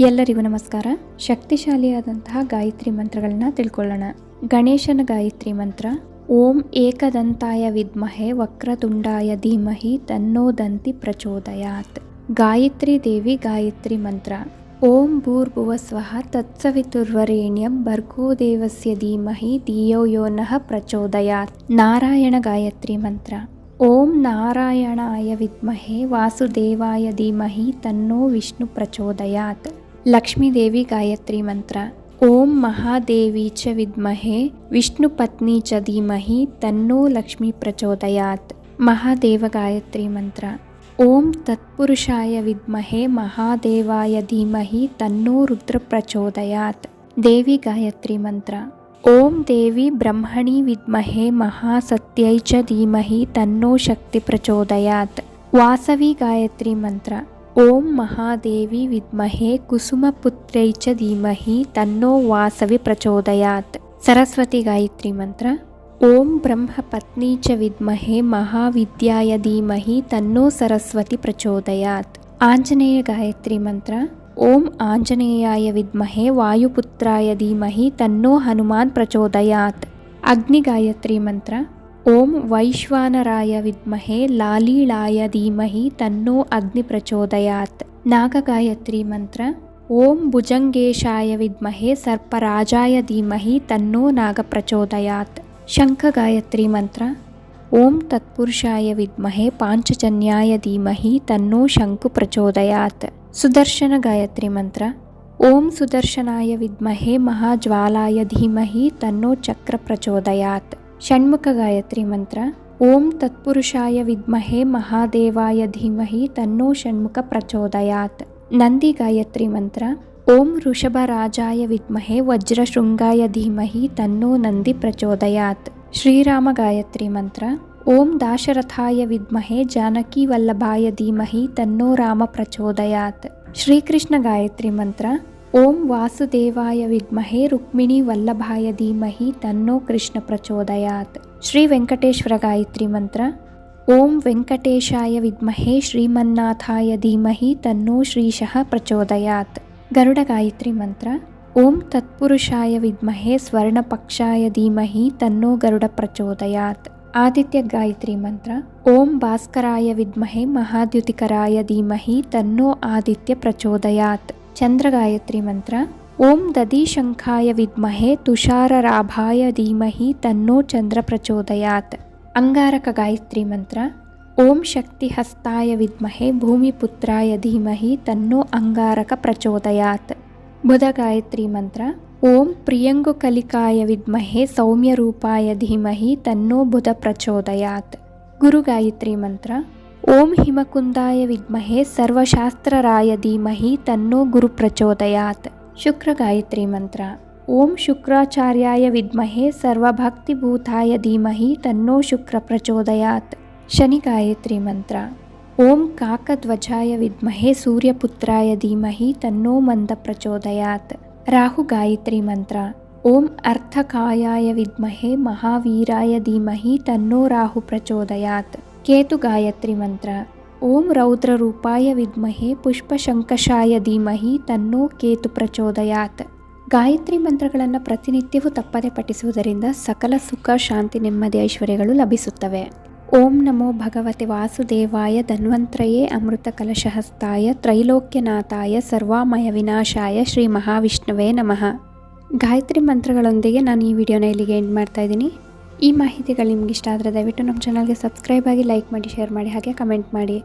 ಎಲ್ಲರಿಗೂ ನಮಸ್ಕಾರ. ಶಕ್ತಿಶಾಲಿಯಾದಂತಹ ಗಾಯತ್ರಿ ಮಂತ್ರಗಳನ್ನ ತಿಳ್ಕೊಳ್ಳೋಣ. ಗಣೇಶನ ಗಾಯತ್ರಿ ಮಂತ್ರ, ಓಂ ಏಕದಂತಾಯ ವಿದ್ಮಹೆ ವಕ್ರತುಂಡಾಯ ಧೀಮಹಿ ತನ್ನೋ ದಂತಿ ಪ್ರಚೋದಯಾತ್. ಗಾಯತ್ರಿ ದೇವಿ ಗಾಯತ್ರಿ ಮಂತ್ರ, ಓಂ ಭೂರ್ಭುವ ಸ್ವಃ ತತ್ಸವಿತುರ್ವರೇಣ್ಯಂ ಭರ್ಗೋ ದೇವಸ್ಯ ಧೀಮಹಿ ಧಿಯೋ ಯೋನಃ ಪ್ರಚೋದಯಾತ್. ನಾರಾಯಣ ಗಾಯತ್ರಿ ಮಂತ್ರ, ಓಂ ನಾರಾಯಣಾಯ ವಿದ್ಮಹೆ ವಾಸುದೇವಾಯ ಧೀಮಹಿ ತನ್ನೋ ವಿಷ್ಣು ಪ್ರಚೋದಯಾತ್. लक्ष्मीदेवी गायत्रीमन्त्रा ॐ महादेवी च विद्महे विष्णुपत्नी च धीमहि तन्नो लक्ष्मी प्रचोदयात्। महादेवगायत्रीमन्त्र ॐ तत्पुरुषाय विद्महे महादेवाय धीमहि तन्नो रुद्रप्रचोदयात् देवीगायत्रीमन्त्रा ॐ देवी ब्रह्मणि विद्महे महासत्यै च धीमहि तन्नो शक्तिप्रचोदयात् वासवी वासवीगायत्रीमन्त्रा ఓం మహాదేవి విద్మహే కుసుమపుత్రై చ ధీమహి తన్నో వాసవి ప్రచోదయాత్. సరస్వతి గాయత్రి మంత్ర ఓం బ్రహ్మపత్ని చ విద్మహే మహావిద్యాయ ధీమహి తన్నో సరస్వతి ప్రచోదయాత్. ఆంజనేయ గాయత్రి మంత్ర ఓం ఆంజనేయాయ విద్మహే వాయుపుత్రాయ ధీమహి తన్నో హనుమాన్ ప్రచోదయాత్. అగ్ని గాయత్రి మంత్ర ॐ वैश्वानराय विद्महे लालीलाय धीमहि तन्नो अग्निप्रचोदयात् नागगायत्रीमन्त्र ॐ भुजङ्गेशाय विद्महे सर्पराजाय धीमहि तन्नो नागप्रचोदयात् शङ्खगायत्रीमन्त्र ॐ तत्पुरुषाय विद्महे पाञ्चजन्याय धीमहि तन्नो शङ्कुप्रचोदयात् सुदर्शनगायत्रीमन्त्र ॐ सुदर्शनाय विद्महे महाज्वालाय धीमहि तन्नो चक्रप्रचोदयात् षण्मुखगायत्रीमन्त्र ॐ तत्पुरुषाय विद्महे महादेवाय धीमहि तन्नो षण्मुख प्रचोदयात् नन्दिगायत्री ॐ ऋषभराजाय विद्महे वज्रशृङ्गाय धीमहि तन्नो नन्दि प्रचोदयात् श्रीरामगायत्रीमन्त्र ॐ दाशरथाय विद्महे जानकीवल्लभाय धीमहि तन्नो राम प्रचोदयात् श्रीकृष्णगायत्रीमन्त्र ఓం వాసుదేవాయ విద్మహే రుక్మిణి వల్లభాయ ధీమహి తన్నో కృష్ణ ప్రచోదయాత్. శ్రీ వెంకటేశ్వర గాయత్రి మంత్ర. ఓం వెంకటేశాయ విద్మహే శ్రీమన్నాథాయ ధీమహి తన్నో శ్రీశ ప్రచోదయాత్. గరుడ గాయత్రి మంత్ర. ఓం తత్పురుషాయ విద్మహే స్వర్ణపక్షాయ ధీమహి తన్నో గరుడ ప్రచోదయాత్. ఆదిత్య గాయత్రి మంత్ర. ఓం భాస్కరాయ విద్మహే మహాద్యుతికరాయ ధీమహి తన్నో ఆదిత్య ప్రచోదయాత్. ಮಂತ್ರ ಓಂ ವೆಂಕಟೇಶಾಯ ವಿದ್ಮಹೆ ಶ್ರೀಮನ್ನಾಥಾಯ ಧೀಮಹಿ ತನ್ನೋ ಶ್ರೀಶಃ ಪ್ರಚೋದಯಾತ್ ಗರುಡ ಗಾಯತ್ರಿ ಮಂತ್ರ, ಓಂ ತತ್ಪುರುಷಾಯ ವಿದ್ಮಹೆ ತುಷಾರರಾಭಾಯ ಧೀಮಹಿ ತನ್ನೋ ಚಂದ್ರ ಪ್ರಚೋದಯಾತ್. ಅಂಗಾರಕ ಗಾಯತ್ರಿ ಮಂತ್ರ, ಓಂ ಶಕ್ತಿಹಸ್ತಾಯ ವಿದ್ಮಹೆ ಭೂಮಿಪುತ್ರಾಯ ಧೀಮಹಿ ತನ್ನೋ ಅಂಗಾರಕ ಪ್ರಚೋದಯಾತ್. ಬುಧ ಗಾಯತ್ರಿ ಮಂತ್ರ, ಓಂ ಪ್ರಿಯಂಗುಕಲಿಕಾಯ ವಿದ್ಮಹೆ ಸೌಮ್ಯರೂಪಾಯ ಧೀಮಹಿ ತನ್ನೋ ಬುಧ ಪ್ರಚೋದಯಾತ್. ಗುರು ಗಾಯತ್ರಿ ಮಂತ್ರ ओम हिमकुंदाय विद्महे सर्वशास्त्रराय धीमहि तन्नो गुरुप्रचोदयात्। शुक्रगायत्री मंत्र। ओम शुक्राचार्याय विमहे सर्वभक्तिभूताय धीमहि तन्नो शुक्रप्रचोदयात्। शनि गायत्री मंत्र। ओम काकध्वजाय विद्महे सूर्यपुत्राय धीमहि तन्नो राहु गायत्री मंत्र। ओम अर्थकायाय विमहे महावीराय धीमहि तन्नो राहु प्रचोदयात् ಕೇತು ಗಾಯತ್ರಿ ಮಂತ್ರ, ಓಂ ರೌದ್ರ ರೂಪಾಯ ವಿದ್ಮಹೆ ಪುಷ್ಪಶಂಕಷಾಯ ಧೀಮಹಿ ತನ್ನೋ ಕೇತು ಪ್ರಚೋದಯಾತ್. ಗಾಯತ್ರಿ ಮಂತ್ರಗಳನ್ನು ಪ್ರತಿನಿತ್ಯವೂ ತಪ್ಪದೆ ಪಠಿಸುವುದರಿಂದ ಸಕಲ ಸುಖ, ಶಾಂತಿ, ನೆಮ್ಮದಿ, ಐಶ್ವರ್ಯಗಳು ಲಭಿಸುತ್ತವೆ. ಓಂ ನಮೋ ಭಗವತೆ ವಾಸುದೇವಾಯ ಧನ್ವಂತ್ರಯೇ ಅಮೃತ ಕಲಶಹಸ್ತಾಯ ತ್ರೈಲೋಕ್ಯನಾಥಾಯ ಸರ್ವಾಮಯ ವಿನಾಶಾಯ ಶ್ರೀ ಮಹಾವಿಷ್ಣುವೇ ನಮಃ. ಗಾಯತ್ರಿ ಮಂತ್ರಗಳೊಂದಿಗೆ ನಾನು ಈ ವಿಡಿಯೋನ ಇಲ್ಲಿಗೆ ಎಂಡ್ ಮಾಡ್ತಾ ಇದ್ದೀನಿ. ಈ ಮಾಹಿತಿಗಳು ನಿಮ್ಗೆ ಇಷ್ಟ ಆದರೆ ದಯವಿಟ್ಟು ನಮ್ಮ ಚಾನಲ್ಗೆ ಸಬ್ಸ್ಕ್ರೈಬ್ ಆಗಿ ಲೈಕ್ ಮಾಡಿ ಶೇರ್ ಮಾಡಿ, ಹಾಗೆ ಕಮೆಂಟ್ ಮಾಡಿ.